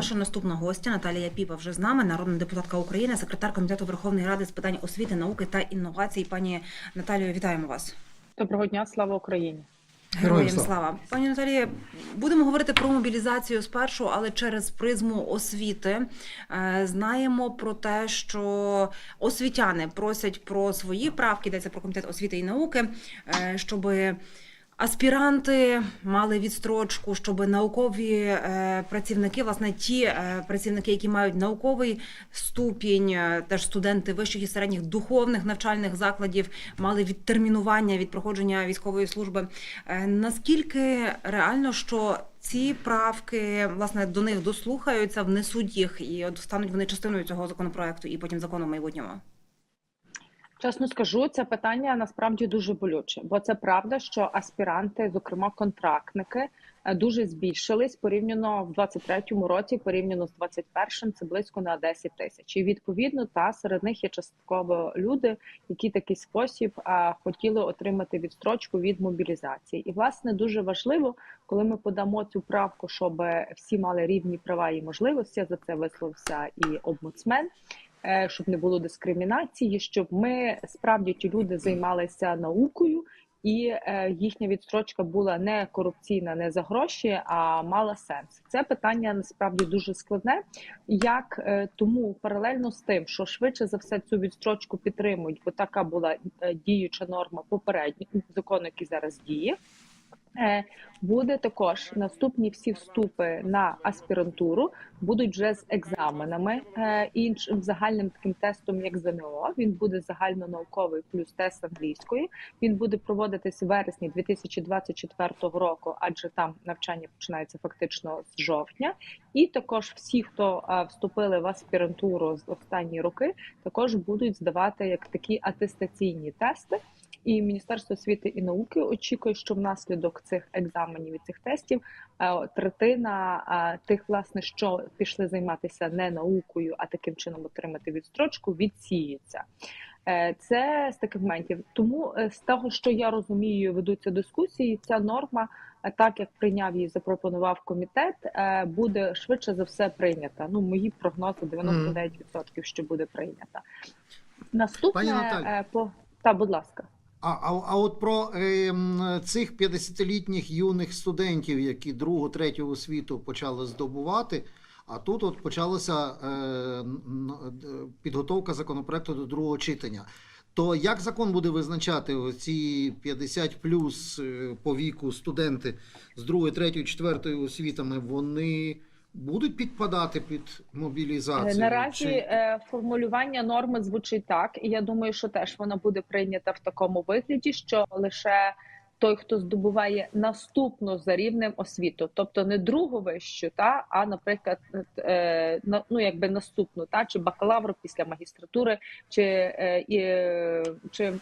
наша наступна гостя Наталія Піпа вже з нами, народна депутатка України, секретар комітету Верховної Ради з питань освіти, науки та інновацій. Пані Наталію, вітаємо вас. Доброго дня, слава Україні. Героям слава. Пані Наталія, будемо говорити про мобілізацію спершу, але через призму освіти. Е, Знаємо про те, що освітяни просять про свої правки, йдеться про комітет освіти і науки, е, щоб аспіранти мали відстрочку, щоб наукові е, працівники, власне, ті е, працівники, які мають науковий ступінь, е, теж студенти вищих і середніх духовних навчальних закладів, мали відтермінування від проходження військової служби. Наскільки реально, що ці правки власне до них дослухаються, внесуть їх і от стануть вони частиною цього законопроекту і потім закону в майбутньому? Чесно скажу, це питання насправді дуже болюче, бо це правда, що аспіранти, зокрема контрактники, е, дуже збільшились порівняно в 23-му році, порівняно з 21-м, це близько на 10 тисяч. І відповідно, та серед них є частково люди, які такий спосіб а, хотіли отримати відстрочку від мобілізації. І власне дуже важливо, коли ми подамо цю правку, щоб всі мали рівні права і можливості. За це висловився і омбудсмен. Е, Щоб не було дискримінації, щоб ми справді ті люди займалися наукою, і е, їхня відстрочка була не корупційна, не за гроші, а мала сенс. Це питання насправді дуже складне. Як е, тому паралельно з тим, що швидше за все цю відстрочку підтримують, бо така була діюча норма попередньо закону, який зараз діє. Е, Буде також наступні всі вступи на аспірантуру будуть вже з екзаменами е, іншим загальним таким тестом, як ЗНО. Він буде загальнонауковий плюс тест англійської. Він буде проводитись в вересні 2024 року, адже там навчання починається фактично з жовтня. І також всі, хто е, вступили в аспірантуру з останні роки, також будуть здавати як такі атестаційні тести. І Міністерство освіти і науки очікує, що внаслідок цих екзаменів і цих тестів е, третина е, тих, власне, що пішли займатися не наукою, а таким чином отримати відстрочку, відсіється. Е, Це з таких моментів. Тому з того, що я розумію, ведуться дискусії. Ця норма, так як прийняв її, запропонував комітет, буде швидше за все прийнята. Ну, мої прогнози 99%, що буде прийнята. Наступне по та, будь ласка. А, а, а от про е, цих 50-літніх юних студентів, які другу, третю освіту почали здобувати. А тут от почалася е, підготовка законопроекту до другого читання. То як закон буде визначати ці 50 плюс е, по віку студенти з другої, третьої, четвертої освітами, вони будуть підпадати під мобілізацію? Е, Наразі Чи- е, формулювання норми звучить так, і я думаю, що теж вона буде прийнята в такому вигляді, що лише той, хто здобуває наступну за рівнем освіту, тобто не другу вищу, та а, наприклад, е, на- ну якби наступну, та чи бакалавру після магістратури, чи, е, е, чи е,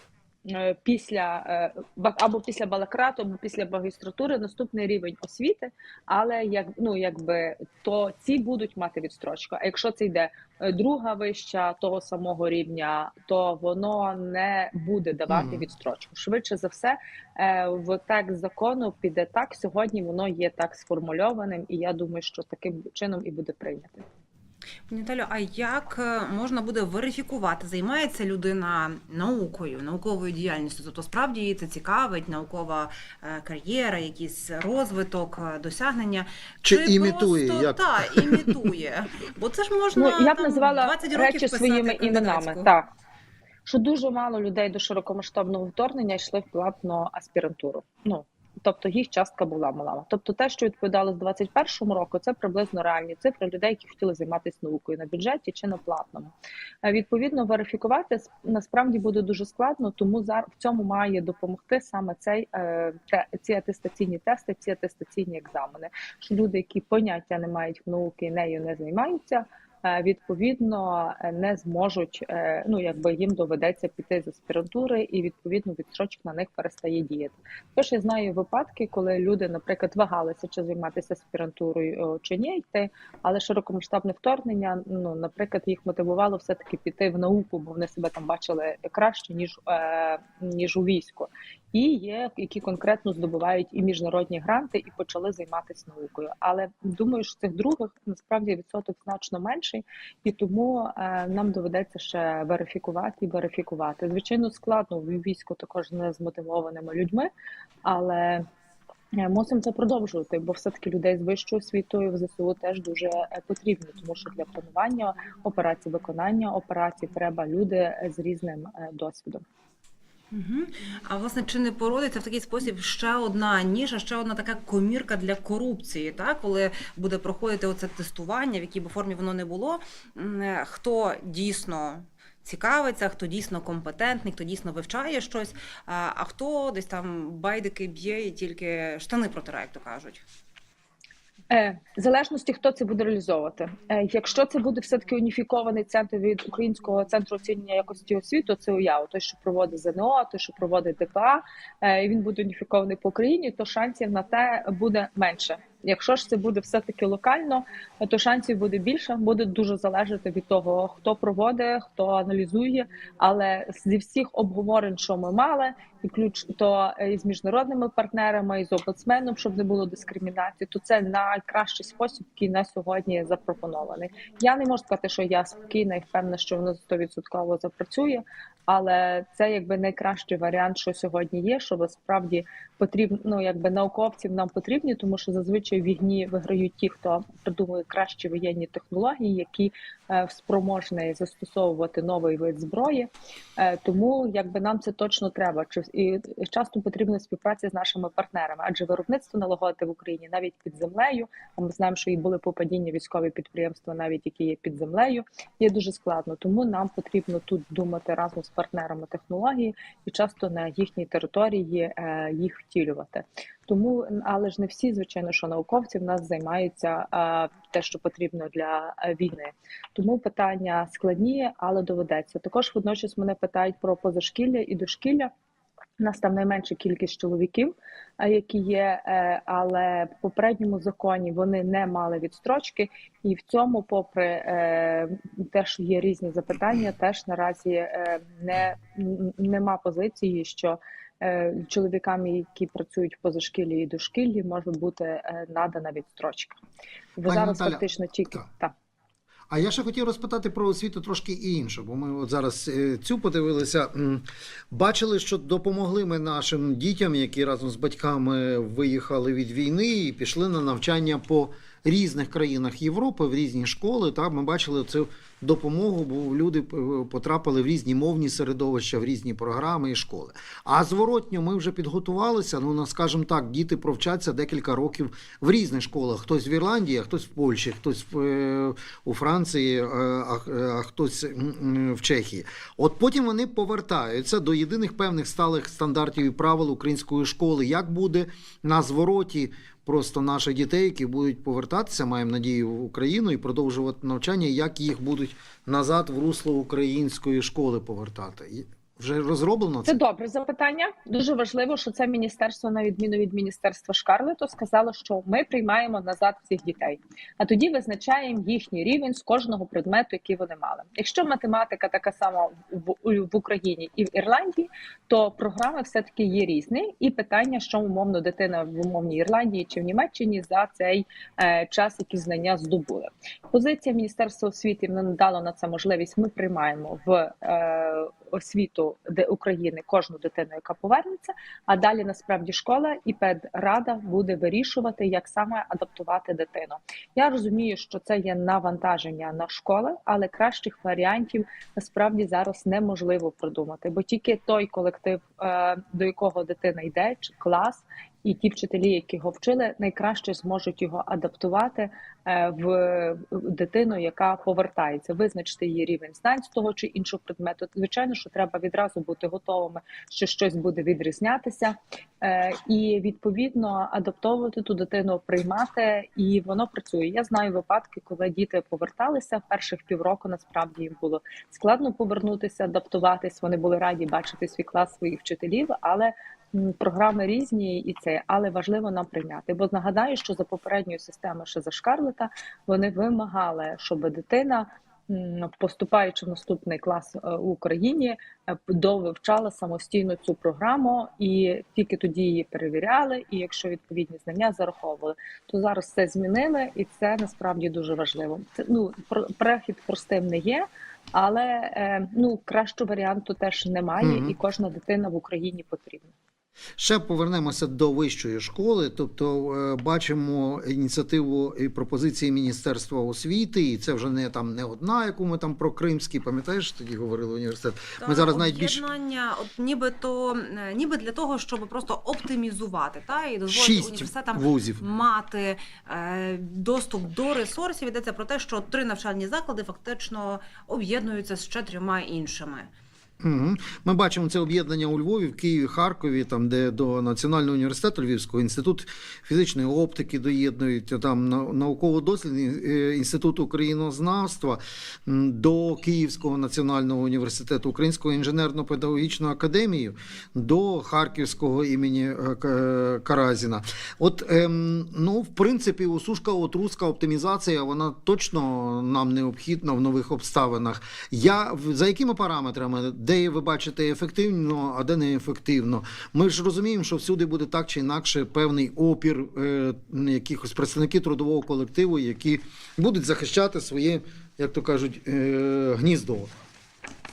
після е, або після балакрату, або після магістратури наступний рівень освіти, але як ну якби то ці будуть мати відстрочку. А якщо це йде е, друга вища того самого рівня, то воно не буде давати Мгм. відстрочку. Швидше за все, е, в текст закону піде так. Сьогодні воно є так сформульованим, і я думаю, що таким чином і буде прийнято. Пані Наталю, а як е, можна буде верифікувати, займається людина наукою, науковою діяльністю? Тобто справді її це цікавить, наукова е, кар'єра, якийсь розвиток, е, досягнення. Чи імітує, просто, як? та, імітує. Бо це ж можна Ну я б там, називала 20 років речі писати своїми іменами. Так що дуже мало людей до широкомасштабного вторгнення йшли в платну аспірантуру. Ну тобто їх частка була мала. Тобто, те, що відповідало з 21-му року, це приблизно реальні цифри людей, які хотіли займатися наукою на бюджеті чи на платному. Е, Відповідно, верифікувати насправді буде дуже складно, тому в цьому має допомогти саме цей е, ці атестаційні тести, ці атестаційні екзамени. Що люди, які поняття не мають в науки, нею не займаються. Е, відповідно е, не зможуть. е, Ну якби їм доведеться піти з аспірантури, і відповідно відстрочка на них перестає діяти. Тож я знаю випадки, коли люди, наприклад, вагалися чи займатися аспірантурою чи ні йти, але широкомасштабне вторгнення, ну наприклад, їх мотивувало все таки піти в науку, бо вони себе там бачили краще ніж ніж у війську. І є які конкретно здобувають і міжнародні гранти, і почали займатися наукою. Але думаю, що цих других насправді відсоток значно менший, і тому е, нам доведеться ще верифікувати і верифікувати. Звичайно, складно в війську також не з мотивованими людьми, але е, мусимо це продовжувати, бо все-таки людей з вищою освітою в ЗСУ теж дуже е, потрібно, тому що для планування операцій, виконання операцій треба люди з різним досвідом. А власне, чи не породиться в такий спосіб ще одна ніша, ще одна така комірка для корупції, так? коли буде проходити оце тестування, в якій би формі воно не було, хто дійсно цікавиться, хто дійсно компетентний, хто дійсно вивчає щось, а хто десь там байдики б'є і тільки штани протирає, як то кажуть. Е, в залежності, хто це буде реалізовувати. Е, якщо це буде все таки уніфікований центр від українського центру оцінювання якості освіти, це уяву. той, що проводить ЗНО, той, що проводить ДПА, е, і він буде уніфікований по Україні, то шансів на те буде менше. Якщо ж це буде все таки локально, то шансів буде більше. Буде дуже залежати від того, хто проводить, хто аналізує. Але зі всіх обговорень, що ми мали, і ключ то і міжнародними партнерами, і з омбудсменом, щоб не було дискримінації, то це найкращий спосіб, який на сьогодні запропонований. Я не можу сказати, що я спокійна і впевнена, що воно 100% запрацює, але це якби найкращий варіант, що сьогодні є. Що справді потрібно, ну якби науковців нам потрібні, тому що зазвичай в війні виграють ті, хто придумує кращі воєнні технології, які е, спроможні застосовувати новий вид зброї. Е, тому якби нам це точно треба. І часто потрібна співпраця з нашими партнерами, адже виробництво налагодити в Україні навіть під землею. А ми знаємо, що і були попадіння військові підприємства, навіть які є під землею, є дуже складно. Тому нам потрібно тут думати разом з партнерами технології і часто на їхній території е, їх втілювати. Тому, але ж не всі, звичайно, що науковці в нас займаються е, те, що потрібно для війни. Тому питання складні, але доведеться. Також водночас мене питають про позашкілля і дошкілля. У нас там найменша кількість чоловіків, які є, е, але в попередньому законі вони не мали відстрочки, і в цьому, попри е, те, що є різні запитання, теж наразі е, не нема позиції, що чоловікам, які працюють в позашкіллі і дошкіллі, може бути е, надана відстрочка. Бо Пані зараз Наталя, фактично тільки так. так. А я ще хотів розпитати про освіту трошки інше, бо ми от зараз е, цю подивилися. Бачили, що допомогли ми нашим дітям, які разом з батьками виїхали від війни і пішли на навчання по різних країнах Європи, в різні школи. Так, ми бачили цю допомогу, бо люди е, потрапили в різні мовні середовища, в різні програми і школи. А зворотньо ми вже підготувалися. Ну, скажімо так, діти провчаться декілька років в різних школах. Хтось в Ірландії, а хтось в Польщі, хтось в, е, у Франції, е, а, а хтось в Чехії. От потім вони повертаються до єдиних певних сталих стандартів і правил української школи. Як буде на звороті просто наших дітей, які будуть повертатися, маємо надію, в Україну і продовжувати навчання, як їх будуть назад в русло української школи повертати? Вже розроблено Це це? добре запитання. Дуже важливо, що це міністерство, на відміну від міністерства Шкарлету, сказало, що ми приймаємо назад всіх дітей, а тоді визначаємо їхній рівень з кожного предмету, який вони мали. Якщо математика така сама в, в Україні і в Ірландії, то програми все таки є різні, і питання, що умовно дитина в умовній Ірландії чи в Німеччині за цей е, час, які знання здобули. Позиція міністерства освіти не надала на це можливість. Ми приймаємо в е, освіту де України кожну дитину, яка повернеться. А далі насправді школа і педрада буде вирішувати, як саме адаптувати дитину. Я розумію, що це є навантаження на школи, але кращих варіантів насправді зараз неможливо придумати, бо тільки той колектив, е, до якого дитина йде, чи клас, і ті вчителі, які його вчили, найкраще зможуть його адаптувати е, в дитину, яка повертається, визначити її рівень знань з того чи іншого предмету. Звичайно, що треба відразу бути готовими, що щось буде відрізнятися, е, і відповідно адаптовувати ту дитину, приймати, і воно працює. Я знаю випадки, коли діти поверталися перших півроку. Насправді їм було складно повернутися, адаптуватись. Вони були раді бачити свій клас своїх вчителів, але програми різні і це, але важливо нам прийняти. Бо нагадаю, що за попередньою системою, ще за Шкарлета, вони вимагали, щоб дитина. Поступаючи в наступний клас е, у Україні, е, довивчала самостійно цю програму, і тільки тоді її перевіряли. І якщо відповідні знання зараховували, то зараз все змінили, і це насправді дуже важливо. Це ну про- перехід простим не є, але е, ну кращого варіанту теж немає, Мгм. і кожна дитина в Україні потрібна. Ще повернемося до вищої школи. Тобто е, бачимо ініціативу і пропозиції Міністерства освіти, і це вже не там не одна, яку ми там про Кримський, пам'ятаєш, тоді говорили університет. Ми зараз навіть більш от нібито е, ніби для того, щоб просто оптимізувати та і дозволити університетам вузів. мати е, доступ до ресурсів. Йдеться про те, що три навчальні заклади фактично об'єднуються з ще трьома іншими. Угу. Ми бачимо це об'єднання у Львові, в Києві, Харкові, там де до Національного університету Львівського інститут фізичної оптики доєднують там науково-дослідний е, інститут українознавства до Київського національного університету, Українського інженерно-педагогічну академію, до Харківського імені е, Каразіна. От ем, ну, в принципі, усушка отруска оптимізація, вона точно нам необхідна в нових обставинах. Я за якими параметрами, де ви бачите ефективно, а де не ефективно? Ми ж розуміємо, що всюди буде так чи інакше певний опір е, якихось представників трудового колективу, які будуть захищати своє, як то кажуть, е, гніздо.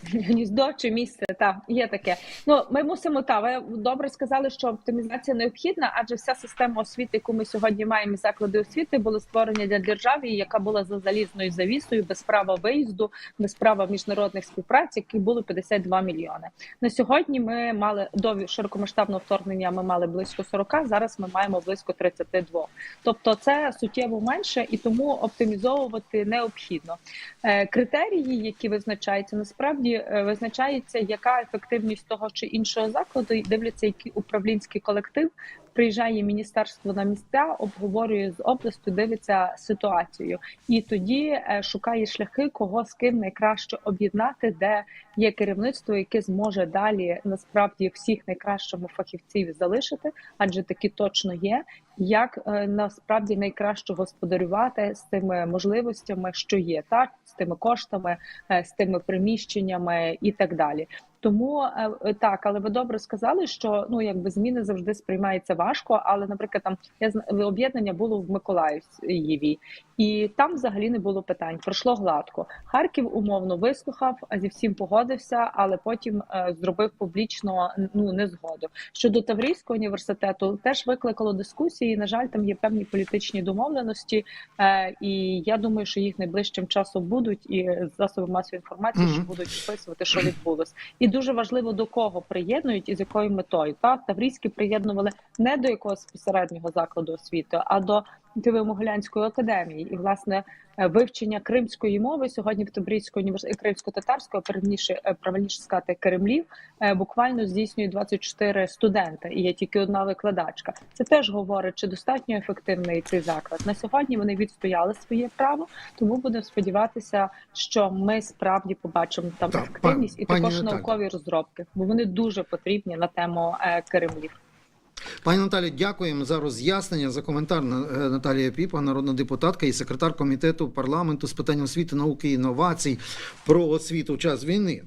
Гніздо чи місце, так, є таке. Ну ми мусимо та ви добре сказали, що оптимізація необхідна, адже вся система освіти, яку ми сьогодні маємо, заклади освіти, були створені для держави, яка була за залізною завісою, без права виїзду, без права міжнародних співпраць, які було 52 мільйони. На сьогодні ми мали до широкомасштабного вторгнення. Ми мали близько 40, Зараз ми маємо близько 32. Тобто, це суттєво менше, і тому оптимізовувати необхідно. Е, Критерії, які визначаються, насправді е, визначається, яка ефективність того чи іншого закладу, і дивляться, який управлінський колектив приїжджає міністерство на місця, обговорює з областю, дивиться ситуацію, і тоді е, шукає шляхи, кого з ким найкраще об'єднати, де є керівництво, яке зможе далі насправді всіх найкращому фахівців залишити, адже такі точно є. Як е, насправді найкраще господарювати з тими можливостями, що є, так з тими коштами, е, з тими приміщеннями і так далі. Тому е, е, так, але ви добре сказали, що ну якби зміни завжди сприймаються важко. Але, наприклад, там я об'єднання було в Миколаїві, і там взагалі не було питань. Пройшло гладко. Харків умовно вислухав, а зі всім погодився, але потім е, зробив публічно ну незгоду. Щодо Таврійського університету, теж викликало дискусії. На жаль, там є певні політичні домовленості, е, і я думаю, що їх найближчим часом будуть, і засоби масової інформації що будуть описувати, що відбулось. І дуже важливо до кого приєднують і з якою метою. Та Таврійські приєднували не до якогось посереднього закладу освіти, а до Києво-Могилянської академії. І власне е, вивчення кримської мови сьогодні в Таврійського університеті кримсько-татарського, правильніше е, правильніше сказати Кремлів, е, буквально здійснює 24 студента, і є тільки одна викладачка. Це теж говорить, чи достатньо ефективний цей заклад. На сьогодні вони відстояли своє право, тому будемо сподіватися, що ми справді побачимо там Так, ефективність і пані також Наталю. наукові розробки, бо вони дуже потрібні на тему Кремлів. Пані Наталі, дякуємо за роз'яснення, за коментар е, Наталія Піпа, народна депутатка і секретар комітету парламенту з питань освіти, науки і інновацій про освіту в час війни.